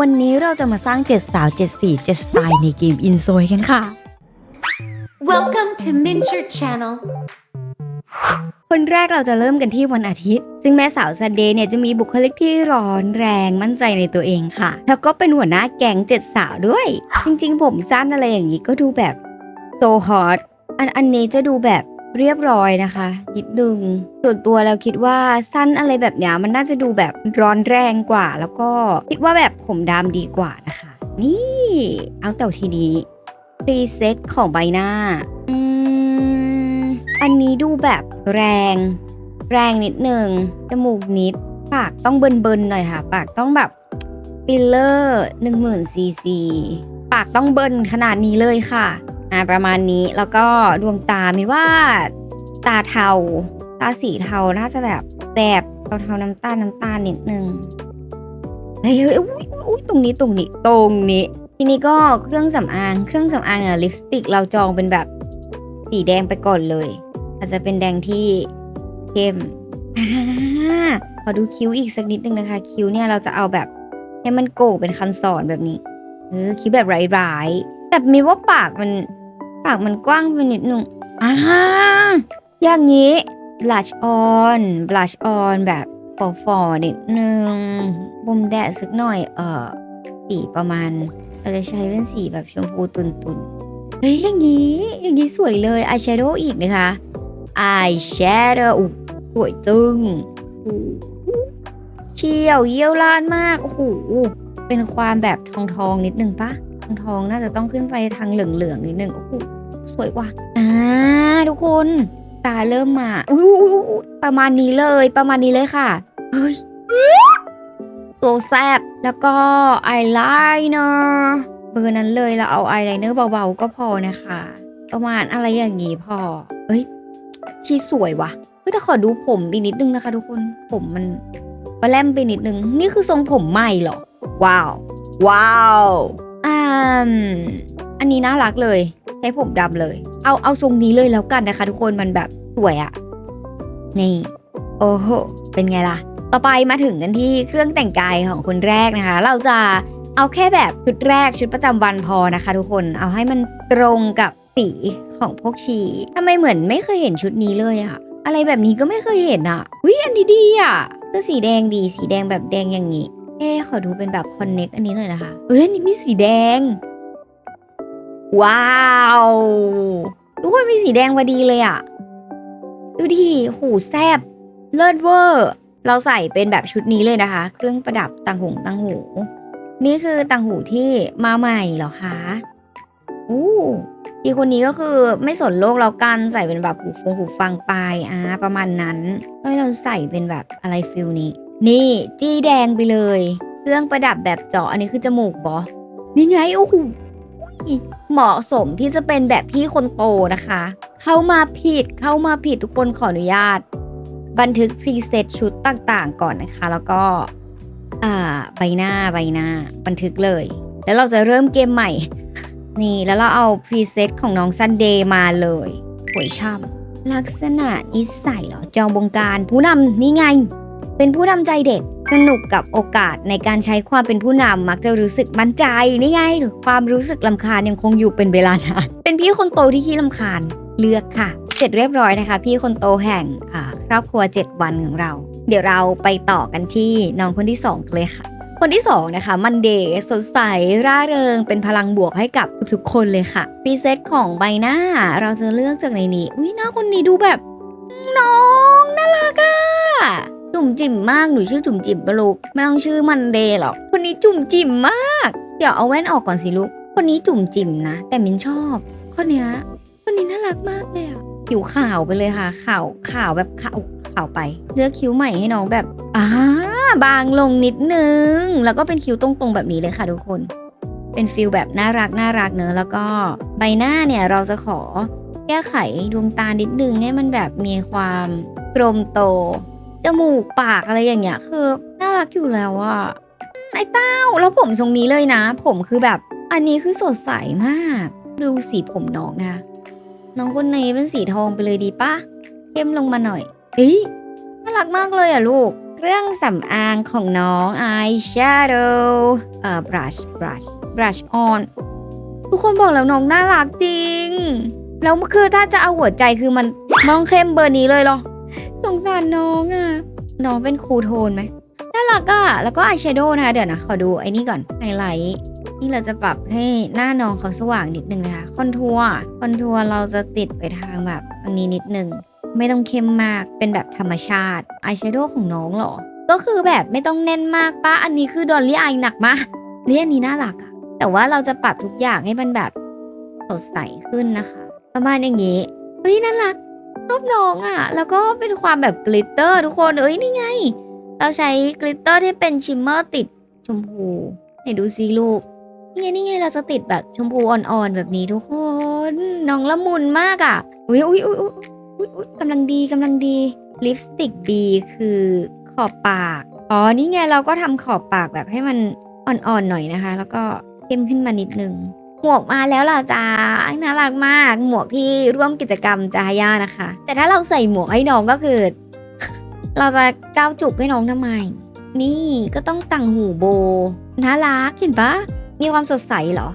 วันนี้เราจะมาสร้างเจ็ดสาวเจ็ดสีเจ็ดสไตล์ในเกมอินโซยกันค่ะ Welcome to Mincher Channel. คนแรกเราจะเริ่มกันที่วันอาทิตย์ ซึ่งแม่สาวซันเดย์เนี่ยจะมีบุคลิกที่ร้อนแรงมั่นใจในตัวเองค่ะ แล้วก็เป็นหัวหน้าแก๊งเจ็ดสาวด้วย จริงๆ ผมสั้นอะไรอย่างนี้ก็ดูแบบโซฮอตอันอันนี้จะดูแบบ เรียบร้อยนะคะนิดนึงส่วนตัวเราคิดว่าสั้นอะไรแบบนี้มันน่าจะดูแบบร้อนแรงกว่า แล้วก็คิดว่าแบบผมดำดีกว่านะคะ นี่เอาแต่ทีนี้พรีเซ็ตของใบหน้าอืมอันนี้ดูแบบแรง แรงนิดหนึ่งจมูกนิด ปากต้องเบินๆหน่อยค่ะ ปากต้องแบบฟิลเลอร์หนึ่งหมื่นซีซีปากต้องเบินขนาดนี้เลยค่ะ อ่าประมาณนี้แล้วก็ดวงตามินว่าตาเทา ตาสีเทาน่าจะแบบแสบเทาๆน้ำตาลน้ำตาลนิดนึงเฮ้ยเฮ้ยอุ้ยอุ้ยตรงนี้ตรงนี้ตรงนี้ ทีนี้ก็เครื่องสำอางเครื่องสำอางเนี่ยลิปสติกเราจองเป็นแบบสีแดงไปก่อนเลย อาจจะเป็นแดงที่เข้มอ่าขอดูคิ้วอีกสักนิดนึงนะคะ คิ้วเนี่ยเราจะเอาแบบให้มันโก่งเป็นคันสอนแบบนี้เออคิ้วแบบไร้ายๆแต่มีว่าปากมัน ปากมันกว้างไปนิดนึงอ่าอย่างนี้ blush on blush on แบบฟอๆนิดนึงบมแดดสักหน่อย เออสีประมาณเราจะใช้เป็นสีแบบชมพูตุนๆเฮ้ยอย่างนี้ อย่างนี้สวยเลยอายแชโดว์อีกนะคะอายแชโดว์สวยจึงอู้หูเชี่ยวเยี่ยวล้านมาก โอ้โห เป็นความแบบทองทองนิดนึงปะ ทองทองๆน่าจะต้องขึ้นไปทางเหลืองเหลืองๆนิดนึงโอ้โหสวยว่ะอ่าทุกคนตาเริ่มมาอู้หูประมาณนี้เลยประมาณนี้เลยค่ะเฮ้ยตัวแซบแล้วก็อายไลเนอร์เบอร์นั้นเลยเราเอาอายไลเนอร์เบาๆก็พอนะคะ ประมาณอะไรอย่างนี้พอเอ้ยชีสวยว่ะเฮ้ยแต่ขอดูผมอีกนิดนึงนะคะ ทุกคนผมมันปลาแลมไปนิดนึง นี่คือทรงผมใหม่เหรอ ว้าว ว้าว อ่าอันนี้น่ารักเลยใช้ผมดำเลย เอาเอาทรงนี้เลยแล้วกันนะคะ ทุกคนมันแบบสวยอะนี่ โอ้โหเป็นไงล่ะ ต่อไปมาถึงกันที่เครื่องแต่งกายของคนแรกนะคะ เราจะเอาแค่แบบชุดแรกชุดประจำวันพอนะคะ ทุกคนเอาให้มันตรงกับสีของพวกชีทำไมเหมือนไม่เคยเห็นชุดนี้เลยอะอะไรแบบนี้ก็ไม่เคยเห็นอะวิอันนี้ดีอะเสื้อสีแดงดีสีแดงแบบแดงอย่างนี้ เอ๊ขอดูเป็นแบบคอนเน็กอันนี้หน่อยนะคะ เอ้ยอันนี้มีสีแดง ว้าว ทุกคนมีสีแดงพอดีเลยอะดูดิหูแซบ เลิศเวอร์ เราใส่เป็นแบบชุดนี้เลยนะคะ เครื่องประดับต่างหูต่างหู นี่คือต่างหูที่มาใหม่เหรอคะ อู้อีคนนี้ก็คือไม่สนโลกแล้วกันใส่เป็นแบบหูฟงหูฟังไปอ่าประมาณนั้นก็ให้เราใส่เป็นแบบอะไรฟิลนี้ นี่จี้แดงไปเลย เครื่องประดับแบบเจาะอันนี้คือจมูกบอนี่ไงโอ้โหเหมาะสมที่จะเป็นแบบพี่คนโตนะคะ เข้ามาผิดเข้ามาผิดทุกคนขออนุญาต บันทึกพรีเซตชุดต่างๆ ก่อนนะคะ แล้วก็อ่าใบหน้าใบหน้า บันทึกเลย แล้วเราจะเริ่มเกมใหม่ นี่แล้วเราเอาพรีเซตของน้องซันเดย์มาเลยหวยช่ำลักษณะนิสัยเหรอจองบงการผู้นำนี่ไง เป็นผู้นำใจเด็ด สนุกกับโอกาสในการใช้ความเป็นผู้นำมักจะรู้สึกมั่นใจนี่ไงความรู้สึกลำคาญยังคงอยู่เป็นเวลานานเป็นพี่คนโตที่ขี้ลำคาญเลือกค่ะเสร็จเรียบร้อยนะคะ พี่คนโตแห่งครอบครัว 7 วันของเรา เดี๋ยวเราไปต่อกันที่น้องคนที่ 2 เลยค่ะ คนที่ 2 นะคะ มันเดย์สดใสร่าเริง เป็นพลังบวกให้กับทุกๆคนเลยค่ะพรีเซตของใบหน้า เราจะเลือกจากในนี้ อุ้ยหน้าคนนี้ดูแบบ น้องน่ารักอะ จุ่มจิ๋มมากหนูชื่อจุ่มจิ๋มปะลูกไม่ต้องชื่อมันเดย์หรอกคนนี้จุ่มจิ๋มมาก เดี๋ยวเอาแว่นออกก่อนสิลูกคนนี้จุ่มจิ๋มนะ แต่มินชอบคนเนี้ยคนนี้น่ารักมากเลยอะผิวขาวไปเลยค่ะ ขาวขาวแบบขาวขาวไป เลือกคิ้วใหม่ให้น้องแบบอ่าบางลงนิดนึง แล้วก็เป็นคิ้วตรงๆแบบนี้เลยค่ะทุกคน เป็นฟิลแบบน่ารักน่ารักเนอะแล้วก็ใบหน้าเนี่ยเราจะขอแก้ไขดวงตานิดนึงให้มันแบบมีความกลมโต จมูกปากอะไรอย่างเงี้ยคือน่ารักอยู่แล้วอะไอ้เต้าแล้วผมทรงนี้เลยนะ ผมคือแบบอันนี้คือสดใสมาก ดูสีผมน้องนะน้องคนนี้เป็นสีทองไปเลยดีปะเข้มลงมาหน่อยเอ้ยน่ารักมากเลยอะลูกเครื่องสำอางของน้องอายแชโดว์เอ่อ brush brush brush on ทุกคนบอกแล้วน้องน่ารักจริง แล้วคือถ้าจะเอาหัวใจคือมันมองเข้มเบอร์นี้เลยเหรอ สงสารน้องอะ น้องเป็นคูโทนไหมน่ารักอะ แล้วก็อายแชโดว์นะคะ เดี๋ยวนะ ขอดูไอ้นี่ก่อน ไฮไลท์ นี่เราจะปรับให้หน้าน้องเขาสว่างนิดนึงนะคะ คอนทัวร์ คอนทัวร์เราจะติดไปทางแบบทางนี้นิดนึง ไม่ต้องเข้มมาก เป็นแบบธรรมชาติ อายแชโดว์ของน้องเหรอ ก็คือแบบไม่ต้องแน่นมากป้าอันนี้คือดอลลี่อายหนักมากเรียนนี้น่ารักอะแต่ว่าเราจะปรับทุกอย่างให้มันแบบสดใสขึ้นนะคะ ประมาณอย่างนี้ เฮ้ยน่ารัก ชอบน้องอะ่ะ แล้วก็เป็นความแบบกลิตเตอร์ทุกคน เอ้ยนี่ไง เราใช้กลิตเตอร์ที่เป็นชิมเมอร์ติดชมพูให้ดูซิลูกนี่ไงนี่ไงเราจะติดแบบชมพูอ่อนๆแบบนี้ทุกคน น้องละมุนมากอะ่ะ อุ้ยอุ้ยอุ้ยอุ้ยอุ้ยกำลังดีกำลังดีลิปสติก B คือขอบปาก อ๋อนี่ไงเราก็ทำขอบปากแบบให้มันอ่อนๆหน่อยนะคะ แล้วก็เข้มขึ้นมานิดนึง หมวกมาแล้วล่ะจ้าน่ารักมาก หมวกที่ร่วมกิจกรรมจาย่านะคะ แต่ถ้าเราใส่หมวกให้น้องก็คือ เราจะก้าวจุกให้น้องทำไม นี่ก็ต้องต่างหูโบน่ารักเห็นปะมีความสดใสเหรอ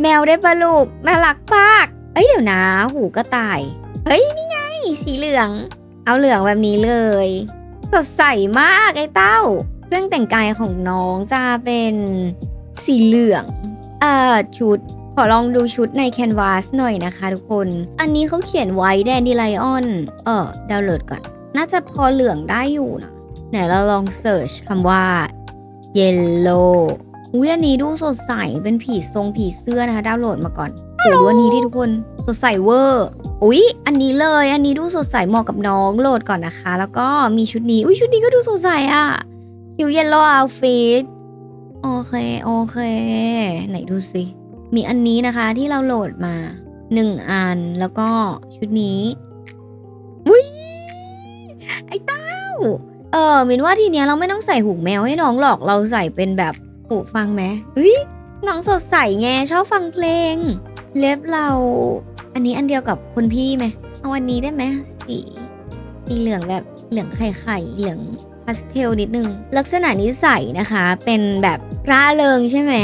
แมวได้ปะลูกน่ารักมากเอ้ยเดี๋ยวนะ หูกระต่ายเฮ้ยนี่ไง สีเหลือง เอาเหลืองแบบนี้เลย สดใสมากไอ้เต้า เครื่องแต่งกายของน้องจะเป็นสีเหลือง เอ่อชุด ขอลองดูชุดในแคนวาสหน่อยนะคะทุกคน อันนี้เขาเขียนไว้แดนดีไลออน เออดาวน์โหลดก่อน น่าจะพอเหลืองได้อยู่นะ ไหนเราลองเสิร์ชคำว่า yellow อุ้ยอันนี้ดูสดใส เป็นผีทรงผีเสื้อนะคะ ดาวน์โหลดมาก่อนโหดูอันนี้ที่ทุกคน สดใสเวอร์ อุ๊ยอันนี้เลย อันนี้ดูสดใสเหมาะกับน้องโหลดก่อนนะคะ แล้วก็มีชุดนี้ อุ้ยชุดนี้ก็ดูสดใสอะคิว yellow outfit โอเค โอเค ไหนดูสิ มีอันนี้นะคะที่เราโหลดมาหนึ่งอันแล้วก็ชุดนี้อุ้ยไอ้เต้า เออมินว่าทีเนี้ยเราไม่ต้องใส่หูแมวให้น้องหรอกเราใส่เป็นแบบหูฟังไหมอุ้ยน้องสดใสไงชอบฟังเพลง เล็บเรา อันนี้อันเดียวกับคนพี่ไหมเอาอันนี้ได้ไหมสีสีเหลืองแบบเหลืองไข่ไข่เหลืองพาสเทลนิดนึง ลักษณะนิสัยนะคะ เป็นแบบร่าเริงใช่ไหม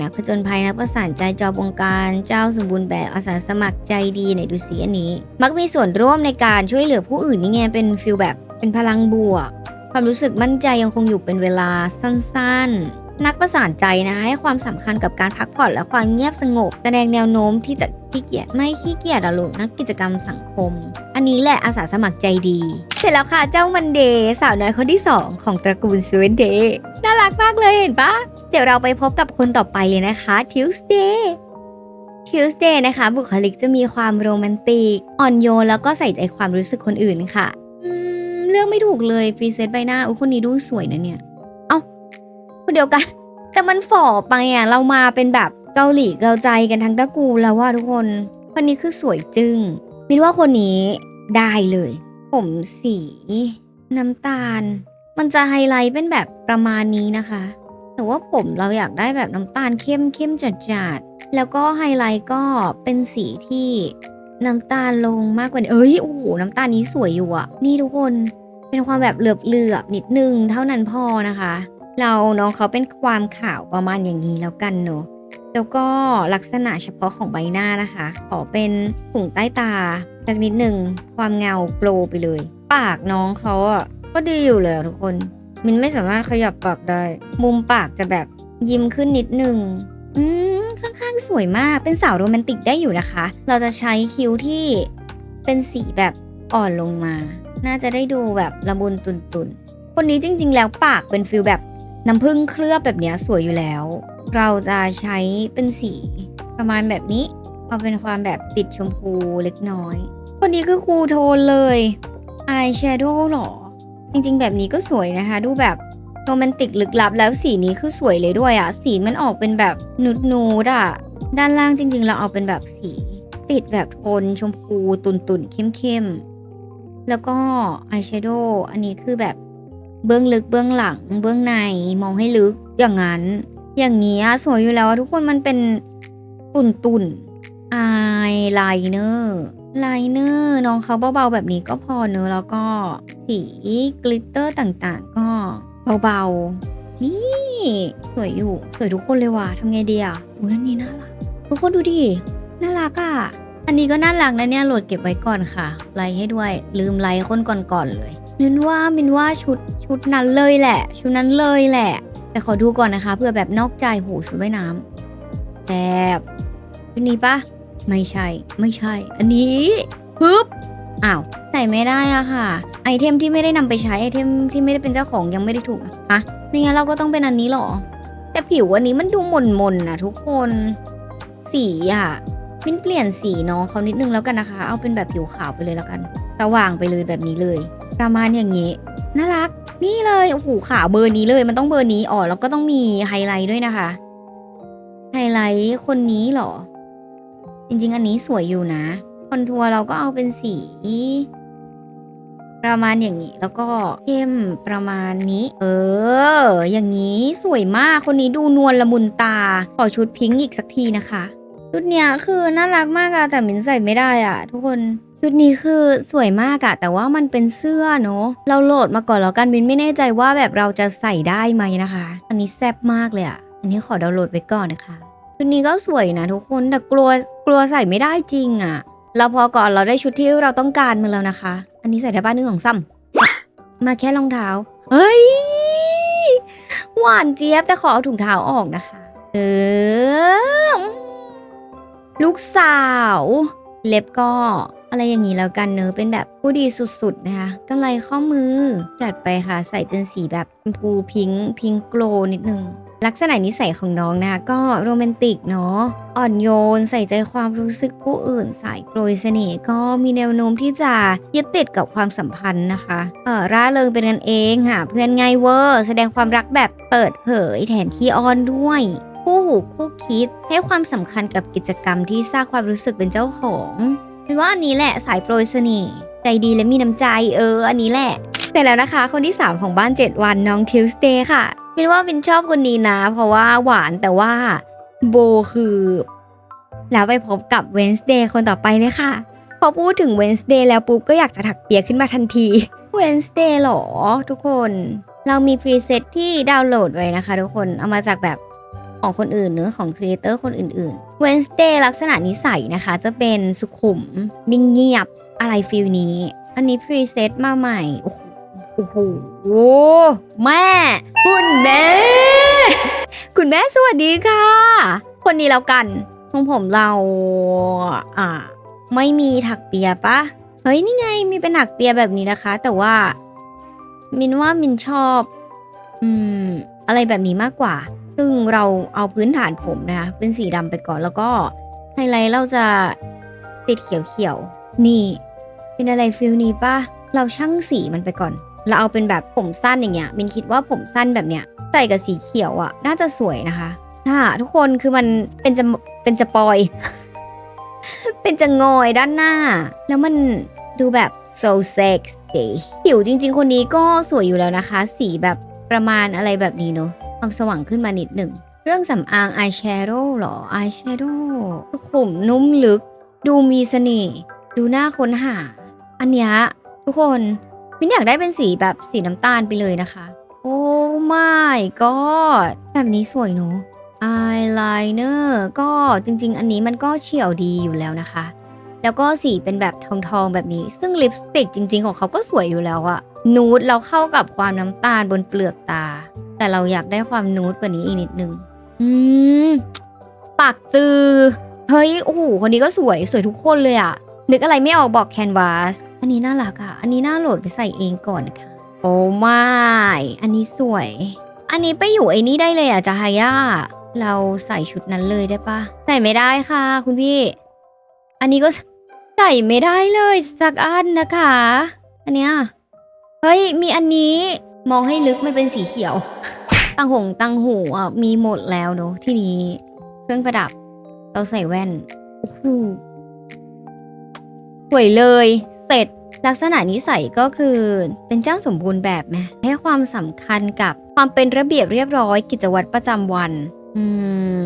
นักผจญภัยนักประสานใจจอบงการ เจ้าสมบูรณ์แบบอาสาสมัครใจดีไหนดูสิอันนี้ มักมีส่วนร่วมในการช่วยเหลือผู้อื่นนี่ไงเป็นฟิลแบบเป็นพลังบวก ความรู้สึกมั่นใจยังคงอยู่เป็นเวลาสั้นๆ นักประสานใจนะให้ความสำคัญกับการพักผ่อนและความเงียบสงบ แสดงแนวโน้มที่จะขี้เกียจไม่ขี้เกียจอะลูกนักกิจกรรมสังคม อันนี้แหละอาสาสมัครใจดี เสร็จแล้วค่ะเจ้ามันเดย์สาวน้อยคนที่สองของตระกูลซูเวนเดย์น่ารักมากเลยเห็นปะ เดี๋ยวเราไปพบกับคนต่อไปเลยนะคะ Tuesday Tuesday นะคะ บุคลิกจะมีความโรแมนติก อ่อนโยนแล้วก็ใส่ใจความรู้สึกคนอื่นค่ะอืมเลือกไม่ถูกเลยพรีเซนต์ใบหน้าอุ้ยคนนี้ดูสวยนะเนี่ย เอ้าคนเดียวกัน แต่มันฝ่อไปอะเรามาเป็นแบบเกาหลีเกาใจกันทั้งตะกูแล้วว่าทุกคน คนนี้คือสวยจึง้งมินว่าคนนี้ได้เลย ผมสี น้ำตาล มันจะไฮไลท์เป็นแบบประมาณนี้นะคะ แต่ว่าผมเราอยากได้แบบน้ำตาลเข้มเข้มจัดจัดๆแล้วก็ไฮไลท์ก็เป็นสีที่น้ำตาลลงมากกว่านี้เอ้ยโอ้โหน้ำตาลนี้สวยอยู่อะนี่ทุกคนเป็นความแบบเหลือบเหลือบๆนิดนึงเท่านั้นพอนะคะ เราน้องเขาเป็นความขาวประมาณอย่างนี้แล้วกันเนอะแล้วก็ลักษณะเฉพาะของใบหน้านะคะ ขอเป็นถุงใต้ตาสักนิดหนึ่งความเงาโปรไปเลย ปากน้องเขาอะก็ดีอยู่เลยทุกคน มินไม่สามารถขยับปากได้ มุมปากจะแบบยิ้มขึ้นนิดนึง อืมข้างๆสวยมาก เป็นสาวโรแมนติกได้อยู่นะคะ เราจะใช้คิ้วที่เป็นสีแบบอ่อนลงมา น่าจะได้ดูแบบละมุนตุนๆคนนี้จริง ๆ แล้วปากเป็นฟิลแบบน้ำผึ้งเคลือบแบบนี้สวยอยู่แล้ว เราจะใช้เป็นสีประมาณแบบนี้เอาเป็นความแบบติดชมพูเล็กน้อย คนนี้คือครูโทนเลย อายแชโดว์หรอ จริงๆ แบบนี้ก็สวยนะคะ ดูแบบโรแมนติกลึกลับแล้วสีนี้คือสวยเลยด้วยอะสีมันออกเป็นแบบนูดนูดๆอะด้านล่างจริง ๆ เราเอาเป็นแบบสีติดแบบโทนชมพูตุนตุนๆเข้มๆ แล้วก็อายแชโดว์อันนี้คือแบบเบื้องลึกเบื้องหลัง เบื้องในมองให้ลึกอย่างนั้น อย่างเงี้ยสวยอยู่แล้วทุกคนมันเป็นตุนตุนอายไลเนอร์ ไลเนอร์น้องเขาเบาๆแบบนี้ก็พอเนอะแล้วก็สีกลิตเตอร์ต่างๆ ก็เบาๆ นี่ สวยอยู่สวยทุกคนเลยว่ะทำไงดีอะอุ้ยอันนี้น่ารักทุกคนดูดิน่ารักอะอันนี้ก็น่ารักนะเนี่ยโหลดเก็บไว้ก่อนค่ะ ไลค์ให้ด้วย ลืมไลค์คนก่อนๆเลยมินว่ามินว่าชุดชุดนั้นเลยแหละ ชุดนั้นเลยแหละ แต่ขอดูก่อนนะคะเพื่อแบบนอกใจหูชุดว่ายน้ำแบบชุดนี้ปะ ไม่ใช่ ไม่ใช่ อันนี้ปึ๊บอ้าวใส่ไม่ได้อะค่ะ ไอเทมที่ไม่ได้นำไปใช้ไอเทมที่ไม่ได้เป็นเจ้าของยังไม่ได้ถูกนะฮะไม่งั้นเราก็ต้องเป็นอันนี้หรอ แต่ผิวอันนี้มันดูหม่นๆนนะทุกคน สีอะมินเปลี่ยนสีน้องเขานิดนึงแล้วกันนะคะ เอาเป็นแบบผิวขาวไปเลยแล้วกันสว่างไปเลยแบบนี้เลยประมาณอย่างนี้น่ารัก นี่เลยโอ้โหขาวเบอร์นี้เลยมันต้องเบอร์นี้อ๋อแล้วก็ต้องมีไฮไลท์ด้วยนะคะ ไฮไลท์คนนี้เหรอ จริงๆ อันนี้สวยอยู่นะ คอนทัวร์เราก็เอาเป็นสี ประมาณอย่างนี้ แล้วก็เข้มประมาณนี้ เออ อย่างนี้สวยมากคนนี้ดูนวลละมุนตา ขอชุดพิงค์อีกสักทีนะคะชุดเนี้ยคือน่ารักมากอะแต่มินใส่ไม่ได้อะทุกคนชุดนี้คือสวยมากอะแต่ว่ามันเป็นเสื้อเนอะเราโหลดมาก่อนแล้วกันมินไม่แน่ใจว่าแบบเราจะใส่ได้ไหมนะคะ อันนี้แซ่บมากเลยอะอันนี้ขอดาวน์โหลดไว้ก่อนนะคะ ชุดนี้ก็สวยนะทุกคนแต่กลัวกลัวใส่ไม่ได้จริงอะเราพอก่อนเราได้ชุดที่เราต้องการมาแล้วนะคะ อันนี้ใส่ได้บ้านนึงของซ้ำมาแค่รองเท้าเฮ้ยหวานเจี๊ยบแต่ขอเอาถุงเท้าออกนะคะ เออ ลูกสาว เล็บก็อะไรอย่างนี้แล้วกันเนอะเป็นแบบผู้ดีสุดๆนะคะกำไรข้อมือจัดไปค่ะ ใส่เป็นสีแบบชมพูพิงค์พิงค์โกลนิดนึง ลักษณะนิสัยของน้องนะคะก็โรแมนติกเนาะอ่อนโยนใส่ใจความรู้สึกผู้อื่น สายโปรยเสน่ห์ก็มีแนวโน้มที่จะยึดติดกับความสัมพันธ์นะคะเออร่าเริงเป็นกันเองหาเพื่อนง่ายเวอร์ แสดงความรักแบบเปิดเผยแถมขี้อ้อนด้วย คู่หูคู่คิดให้ความสำคัญกับกิจกรรมที่สร้างความรู้สึกเป็นเจ้าของเป็นว่าอันนี้แหละสายโปรยเสน่ห์ใจดีและมีน้ำใจเออ อันนี้แหละเสร็จแล้วนะคะ คนที่ 3 ของบ้าน 7 วันน้องทิวสเ a y ค่ะ มินว่ามินชอบคนนี้นะ เพราะว่าหวานแต่ว่าโบคือ แล้วไปพบกับ Wednesday คนต่อไปเลยค่ะ พอพูดถึง Wednesday แล้วปุ๊บก็อยากจะถักเปียขึ้นมาทันที Wednesday หรอทุกคน เรามีพรีเซตที่ดาวน์โหลดไว้นะคะ ทุกคนเอามาจากแบบของคนอื่นเนื้อของครีเอเตอร์คนอื่นๆ Wednesday ลักษณะนิสัยนะคะ จะเป็นสุขุมนิ่งเงียบอะไรฟิลนี้ อันนี้พรีเซตมาใหม่ โอ้โห อ้โหแม่ คุณแม่ คุณแม่สวัสดีค่ะ คนนี้แล้วกันของผมเราอ่า ไม่มีถักเปียปะเฮ้ยนี่ไงมีเป็นถักเปียแบบนี้นะคะ แต่ว่า มินว่ามินชอบ อืม อะไรแบบนี้มากกว่า ซึ่งเราเอาพื้นฐานผมนะคะเป็นสีดำไปก่อนแล้วก็ไฮไลท์เราจะติดเขียวๆนี่ เป็นอะไรฟิลนี้ปะเราช่างสีมันไปก่อน เราเอาเป็นแบบผมสั้นอย่างเงี้ยมินคิดว่าผมสั้นแบบเนี้ยใส่กับสีเขียวอะ่ะ น่าจะสวยนะคะถ้าทุกคนคือมันเป็นจะเป็นจะปอย เป็นจะงอยด้านหน้า แล้วมันดูแบบ so sexy ผิวจริง ๆ คนนี้ก็สวยอยู่แล้วนะคะ สีแบบประมาณอะไรแบบนี้เนอะความสว่างขึ้นมานิดหนึ่งเรื่องสำอางอายแชโดว์หรออายแชโดว์ขมนุ่มลึก ดูมีเสน่ห์ดูน่าค้นหา อันเนี้ยทุกคน มินอยากได้เป็นสีแบบสีน้ำตาลไปเลยนะคะ โอ้ my god แบบนี้สวยเนอะอายไลเนอร์ก็จริง ๆ อันนี้มันก็เฉียวดีอยู่แล้วนะคะ แล้วก็สีเป็นแบบทองๆแบบนี้ ซึ่งลิปสติกจริง ๆ ของเขาก็สวยอยู่แล้วอะนูดเราเข้ากับความน้ำตาลบนเปลือกตา แต่เราอยากได้ความนูดกว่านี้อีกนิดนึง อืม ปากจือ เฮ้ย โอ้โห คนนี้ก็สวย สวยทุกคนเลยอะ นึกอะไรไม่ออกบอกแคนวาสอันนี้น่ารักอะอันนี้น่าโหลดไปใส่เองก่อนนะคะโอ้ไม่อันนี้สวย อันนี้ไปอยู่ไอ้นี่ได้เลยอะจะฮายาเราใส่ชุดนั้นเลยได้ปะใส่ไม่ได้ค่ะ คุณพี่ อันนี้ก็ใส่ไม่ได้เลยสักอันนะคะ อันเนี้ยเฮ้ยมีอันนี้มองให้ลึกมันเป็นสีเขียว ตังหงตังหูอะมีหมดแล้วเนอะที่นี้ เครื่องประดับ เราใส่แว่นโอ้โห สวยเลย เสร็จลักษณะนิสัยก็คือเป็นเจ้าสมบูรณ์แบบไหมให้ความสำคัญกับความเป็นระเบียบเรียบร้อยกิจวัตรประจำวันอื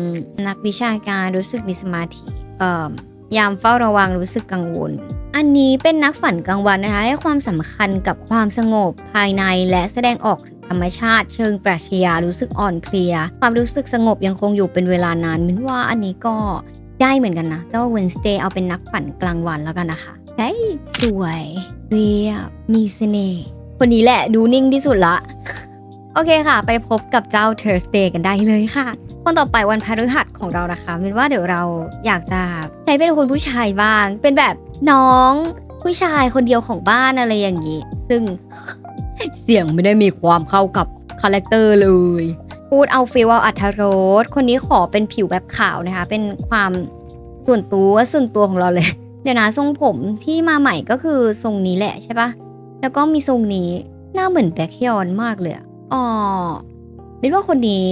มนักวิชาการรู้สึกมีสมาธิเอ่อยามเฝ้าระวังรู้สึกกังวล อันนี้เป็นนักฝันกลางวันนะคะให้ความสำคัญกับความสงบภายในและแสดงออกธรรมชาติเชิงปรัชญารู้สึกอ่อนเพลีย ความรู้สึกสงบยังคงอยู่เป็นเวลานานมินว่าอันนี้ก็ ได้เหมือนกันนะ เจ้า Wednesday เอาเป็นนักฝันกลางวันแล้วกันนะคะเฮ้ยสวยเรียบมีเสน่ห์คนนี้แหละดูนิ่งที่สุดละ โอเคค่ะ ไปพบกับเจ้า Thursday กันได้เลยค่ะ คนต่อไปวันพฤหัสของเรานะคะมินว่าเดี๋ยวเราอยากจะใช้เป็นคนผู้ชายบ้าง เป็นแบบน้องผู้ชายคนเดียวของบ้านอะไรอย่างนี้ ซึ่งเสียงไม่ได้มีความเข้ากับคาแรคเตอร์เลย พูดเอาฟีลเอาอัธรสคนนี้ขอเป็นผิวแบบขาวนะคะ เป็นความส่วนตัวส่วนตัวของเราเลย เดี๋ยวนะทรงผมที่มาใหม่ก็คือทรงนี้แหละใช่ปะแล้วก็มีทรงนี้หน้าเหมือนแบ็คยอนมากเลยอะอ๋อมินว่าคนนี้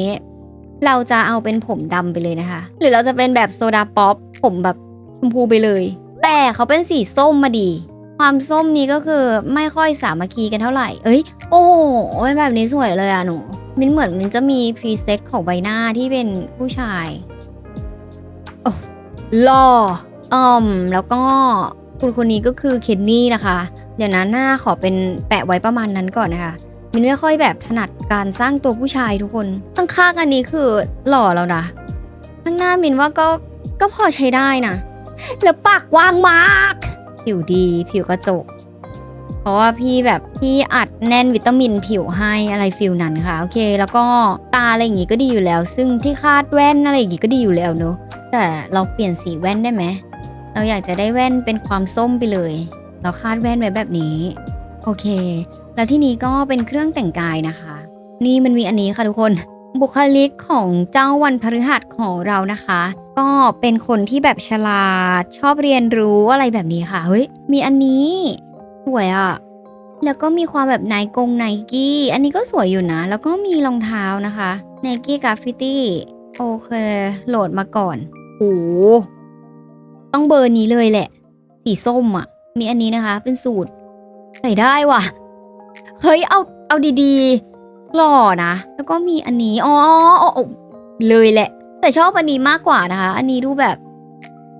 เราจะเอาเป็นผมดำไปเลยนะคะ หรือเราจะเป็นแบบโซดาป๊อปผมแบบชมพูไปเลย แต่เขาเป็นสีส้มมาดี ความส้มนี้ก็คือไม่ค่อยสามัคคีกันเท่าไหร่ เอ้ย โอ้เป็นแบบนี้สวยเลยอะหนู มินเหมือนมินจะมีพรีเซตของใบหน้าที่เป็นผู้ชายโอ้หล่ออ่อมแล้วก็คุณคนนี้ก็คือเคนนี่นะคะ เดี๋ยวนะหน้าขอเป็นแปะไว้ประมาณนั้นก่อนนะคะมินไม่ค่อยแบบถนัดการสร้างตัวผู้ชายทุกคนข้างๆอันนี้คือหล่อแล้วนะข้างหน้ามินว่าก็ก็พอใช้ได้นะแล้วปากกว้างมาก ผิวดี ผิวกระจก เพราะว่าพี่แบบพี่อัดแน่นวิตามินผิวให้อะไรฟิลนั้นค่ะโอเค แล้วก็ตาอะไรอย่างงี้ก็ดีอยู่แล้ว ซึ่งที่คาดแว่นอะไรอย่างงี้ก็ดีอยู่แล้วเนอะแต่เราเปลี่ยนสีแว่นได้ไหมเราอยากจะได้แว่นเป็นความส้มไปเลย เราคาดแว่นไว้แบบนี้โอเค แล้วที่นี้ก็เป็นเครื่องแต่งกายนะคะ นี่มันมีอันนี้ค่ะทุกคนบุคลิกของเจ้าวันพฤหัสของเรานะคะ ก็เป็นคนที่แบบฉลาดชอบเรียนรู้อะไรแบบนี้ค่ะเฮ้ยมีอันนี้ สวยอะ่ะ แล้วก็มีความแบบไนกงไนกี้ อันนี้ก็สวยอยู่นะ แล้วก็มีรองเท้านะคะไนกี้กราฟฟิตี้โอเค โหลดมาก่อนโอ้ต้องเบอร์นี้เลยแหละ สีส้มอะ่ะ มีอันนี้นะคะ เป็นสูตร ใส่ได้ว่ะ เฮ้ย เอา เอาดีๆหล่อนะ แล้วก็มีอันนี้ อ๋ออ๋ออ๋อเลยแหละ แต่ชอบอันนี้มากกว่านะคะ อันนี้ดูแบบ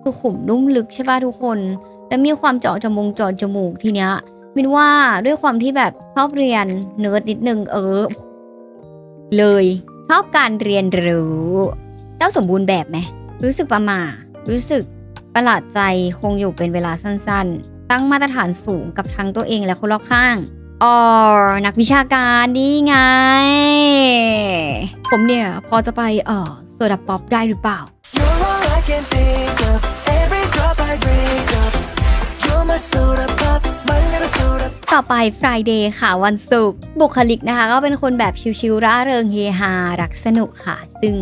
สุขุมนุ่มลึกใช่ป่ะทุกคน แล้วมีความเจาะจมูกเจาะจมูกทีเนี้ยมินว่าด้วยความที่แบบชอบเรียนเนิร์ดนิดนึงเออ เลยชอบการเรียนรู้เจ้าสมบูรณ์แบบไหมรู้สึกประหมารู้สึกประหลาดใจคงอยู่เป็นเวลาสั้นๆ ตั้งมาตรฐานสูงกับทั้งตัวเองและคนรอบข้างอ๋อนักวิชาการนี่ไง ผมเนี่ย พอจะไปเออโซดาป๊อปได้หรือเปล่า ต่อไป Friday ค่ะวันศุกร์บุคลิกนะคะ ก็เป็นคนแบบชิวๆร่าเริงเฮฮารักสนุกค่ะ ซึ่ง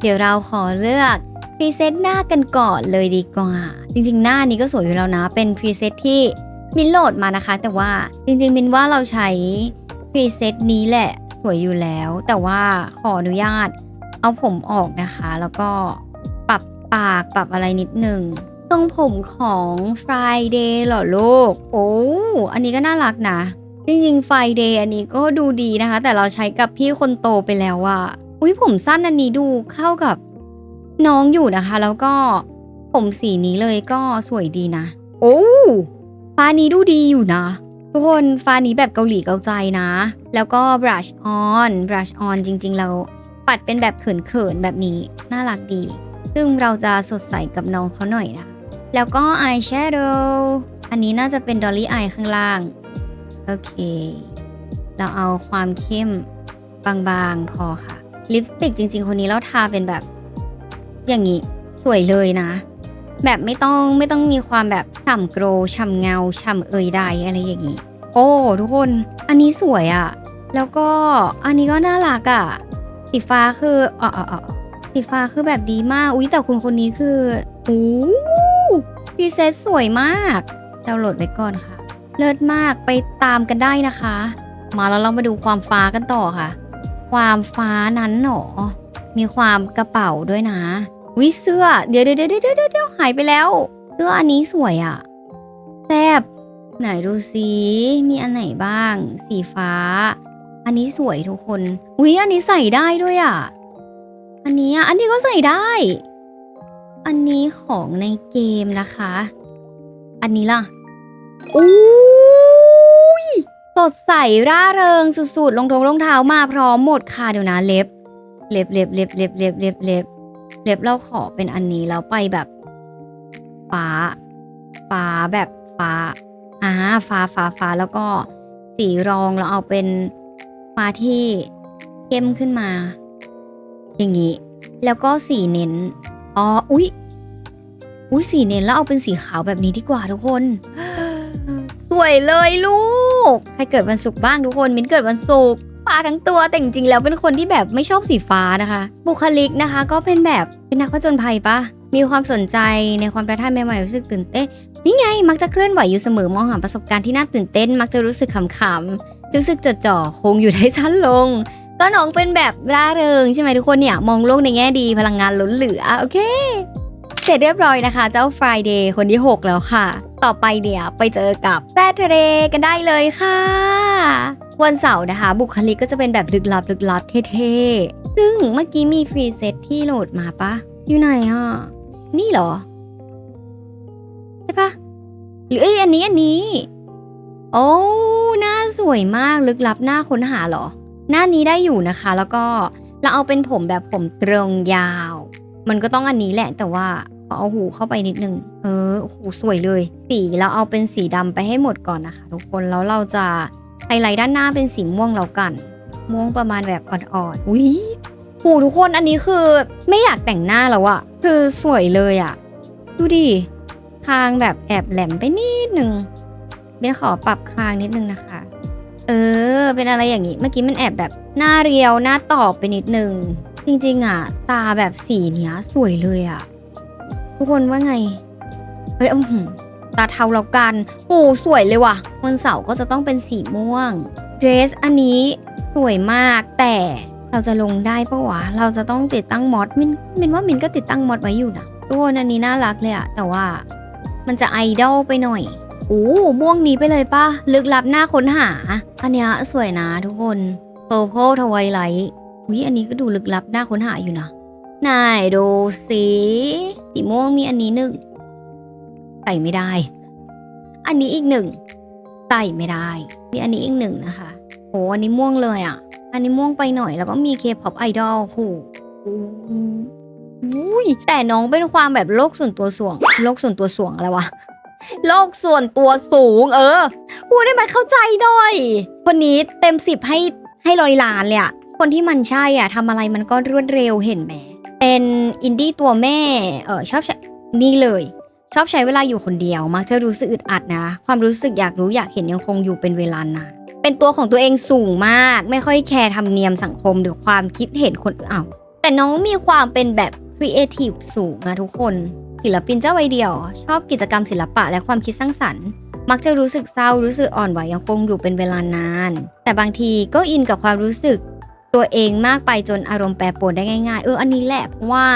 เดี๋ยวเราขอเลือกพรีเซตหน้ากันก่อนเลยดีกว่า จริงๆ หน้านี้ก็สวยอยู่แล้วนะ เป็นพรีเซตที่มินโหลดมานะคะ แต่ว่าจริงๆมินว่าเราใช้พรีเซตนี้แหละสวยอยู่แล้ว แต่ว่าขออนุญาตเอาผมออกนะคะ แล้วก็ปรับปากปรับอะไรนิดนึง ทรงผมของ Friday เหรอลูก โอ้ อันนี้ก็น่ารักนะ จริงๆ Friday อันนี้ก็ดูดีนะคะ แต่เราใช้กับพี่คนโตไปแล้วอะอุ้ยผมสั้นอันนี้ดูเข้ากับน้องอยู่นะคะ แล้วก็ผมสีนี้เลยก็สวยดีนะ โอ้ฟ้านี้ดูดีอยู่นะทุกคนฟ้านี้แบบเกาหลีเกาใจนะ แล้วก็ brush on brush on จริง ๆ เราปัดเป็นแบบเขิน ๆ แบบนี้ น่ารักดี ซึ่งเราจะสดใสกับน้องเขาหน่อยนะ แล้วก็อายแชโดว์อันนี้น่าจะเป็นดอลลี่อายข้างล่าง โอเค เราเอาความเข้มบางๆพอค่ะ ลิปสติกจริง ๆ คนนี้เราทาเป็นแบบ อย่างนี้ สวยเลยนะ แบบไม่ต้องไม่ต้องมีความแบบฉ่ำโกรฉ่ำเงาฉ่ำเอยใดอะไรอย่างนี้ โอ้ ทุกคนอันนี้สวยอะ่ะ แล้วก็อันนี้ก็น่ารักอะ่ะสีฟ้าคืออ๋ออ๋อสีฟ้าคือแบบดีมาก อุ๊ยแต่คุณคนนี้คือโอ้ พรีเซตสวยมาก ดาวน์โหลดไว้ก่อนค่ะ เลิศมากไปตามกันได้นะคะ มาแล้วเรามาดูความฟ้ากันต่อค่ะ ความฟ้านั้นหนอ มีความกระเป๋าด้วยนะวิเสื้อ เดี๋ยวเดี๋ยวเดี๋ยวเดี๋ยวเดี๋ยวหายไปแล้ว เสื้ออันนี้สวยอะ่ะแซบไหนดูสิมีอันไหนบ้าง สีฟ้า อันนี้สวยทุกคนอุ๊ยอันนี้ใส่ได้ด้วยอะ่ะ อันนี้อะอันนี้ก็ใส่ได้ อันนี้ของในเกมนะคะ อันนี้ล่ะอุ้ยสดใสร่าเริงสุดๆรองทงรองเท้ามาพร้อมหมดค่ะเดี๋ยวนะเล็บ เล็บเล็บเล็บเล็บเล็บเล็บเล็บเล็บเราขอเป็นอันนี้แล้วไปแบบฟ้าฟ้าแบบฟ้าอ่าฟ้าฟ้าฟ้าแล้วก็สีรองเราเอาเป็นฟ้าที่เข้มขึ้นมา อย่างนี้ แล้วก็สีเน้น อ๋อ อุ๊ย อุ๊ย สีเน้นแล้วเอาเป็นสีขาวแบบนี้ดีกว่าทุกคน สวยเลยลูก ใครเกิดวันศุกร์บ้างทุกคน มิ้นเกิดวันศุกร์ฟ้าทั้งตัวแต่จริงๆแล้วเป็นคนที่แบบไม่ชอบสีฟ้านะคะ บุคลิกนะคะ ก็เป็นแบบเป็นนักผจญภัยปะมีความสนใจในความท้าทายใหม่ๆรู้สึกตื่นเต้นนี่ไง มักจะเคลื่อนไหวอยู่เสมอมองหาประสบการณ์ที่น่าตื่นเต้น มักจะรู้สึกขำๆรู้สึกจดจ่อคงอยู่ได้สั้นลง ก็น้องเป็นแบบร่าเริงใช่ไหมทุกคนเนี่ย มองโลกในแง่ดีพลังงานล้นเหลือ โอเค เสร็จเรียบร้อยนะคะ เจ้า Friday คนที่ 6 แล้วค่ะ ต่อไปเดี๋ยวไปเจอกับ Saturday กันได้เลยค่ะ วันเสาร์นะคะ บุคลิกก็จะเป็นแบบลึกลับลึกลับเท่ๆ ซึ่งเมื่อกี้มีฟรีเซตที่โหลดมาปะอยู่ไหนอะ นี่เหรอ ใช่ปะหรือเอ้ยอันนี้อันนี้ โอ้หน้าสวยมากลึกลับหน้าค้นหาเหรอ หน้านี้ได้อยู่นะคะ แล้วก็เราเอาเป็นผมแบบผมตรงยาว มันก็ต้องอันนี้แหละแต่ว่าขอเอาหูเข้าไปนิดนึง เออโอ้โหสวยเลย สีเราเอาเป็นสีดำไปให้หมดก่อนนะคะ ทุกคนแล้วเราจะไฮไลท์ด้านหน้าเป็นสีม่วงแล้วกัน ม่วงประมาณแบบอ่อนๆอุ้ยโหทุกคนอันนี้คือไม่อยากแต่งหน้าแล้วอะคือสวยเลยอะดูดิคางแบบแอบแหลมไปนิดนึงเบนขอปรับคางนิดนึงนะคะ เออ เป็นอะไรอย่างนี้ เมื่อกี้มันแอบแบบหน้าเรียวหน้าตอบไปนิดนึง จริงๆอะ ตาแบบสีเนี้ยสวยเลยอะ ทุกคนว่าไง เฮ้ยอือหือตาเทาแล้วกัน โอ้สวยเลยว่ะ วันเสาร์ก็จะต้องเป็นสีม่วง เดรสอันนี้สวยมากแต่เราจะลงได้ปะวะ เราจะต้องติดตั้งมอดมินมินว่ามินก็ติดตั้งมอดไว้อยู่นะทุกคนอันนี้น่ารักเลยอะแต่ว่ามันจะไอดอลไปหน่อย อ้ม่วงนี้ไปเลยป่ะ ลึกลับหน้าค้นหา อันเนี้ยสวยนะทุกคน Purple Twilight อุ้ยอันนี้ก็ดูลึกลับหน้าค้นหาอยู่นะไหนดูสิสีม่วงมีอันนี้หนึ่งใส่ไม่ได้ อันนี้อีกหนึ่งใส่ไม่ได้ มีอันนี้อีกหนึ่งนะคะโอ้อันนี้ม่วงเลยอะ อันนี้ม่วงไปหน่อยแล้วก็มี K-pop idol โหอุ้ยแต่น้องเป็นความแบบโลกส่วนตัวสูงโลกส่วนตัวสูงอะไรวะ โลกส่วนตัวสูง เออพูดได้ไหมเข้าใจหน่อย คนนี้เต็มสิบให้ให้ร้อยล้านเลยอะคนที่มันใช่อะทำอะไรมันก็รวดเร็วเห็นไหมเป็นอินดี้ตัวแม่ เออชอบใช้นี่เลย ชอบใช้เวลาอยู่คนเดียว มักจะรู้สึกอึดอัดนะ ความรู้สึกอยากรู้อยากเห็นยังคงอยู่เป็นเวลานานเป็นตัวของตัวเองสูงมาก ไม่ค่อยแคร์ธรรมเนียมสังคมหรือความคิดเห็นคนอื่นอ้าวแต่น้องมีความเป็นแบบครีเอทีฟสูงนะทุกคน ศิลปินเจ้าวัยเดี่ยว ชอบกิจกรรมศิลปะและความคิดสร้างสรรค์ มักจะรู้สึกเศร้ารู้สึกอ่อนไหวยังคงอยู่เป็นเวลานาน แต่บางทีก็อินกับความรู้สึก ตัวเองมากไปจนอารมณ์แปรปรวนได้ง่ายๆ เอออันนี้แหละเพราะว่า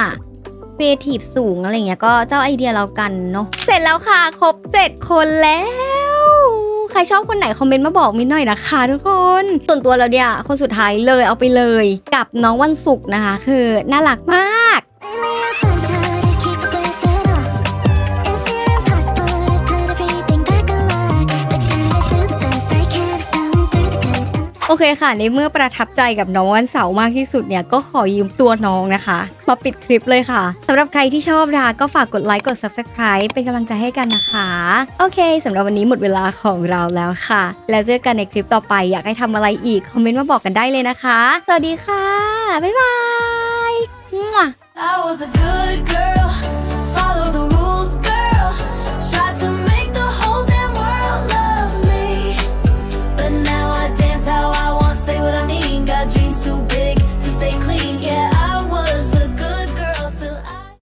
ครีเอทีฟสูงอะไรเงี้ยก็เจ้าไอเดียเรากันเนาะเสร็จแล้วค่ะ ครบ 7 คนแล้ว ใครชอบคนไหนคอมเมนต์มาบอกมินหน่อยนะคะทุกคนส่วนตัวเราเนี่ยคนสุดท้ายเลยเอาไปเลย กับน้องวันศุกร์นะคะ คือน่ารักมาก อเคค่ะ ในเมื่อประทับใจกับน้องวันเสาร์มากที่สุดเนี่ยก็ขอยืมตัวน้องนะคะ มาปิดคลิปเลยค่ะสำหรับใครที่ชอบนะคะก็ฝากกดไลค์กด Subscribe เป็นกำลังใจให้กันนะคะ โอเคสำหรับวันนี้หมดเวลาของเราแล้วค่ะ แล้วเจอกันในคลิปต่อไปอยากให้ทำอะไรอีก คอมเมนต์มาบอกกันได้เลยนะคะ สวัสดีค่ะ บ๊ายบาย I was a good girl.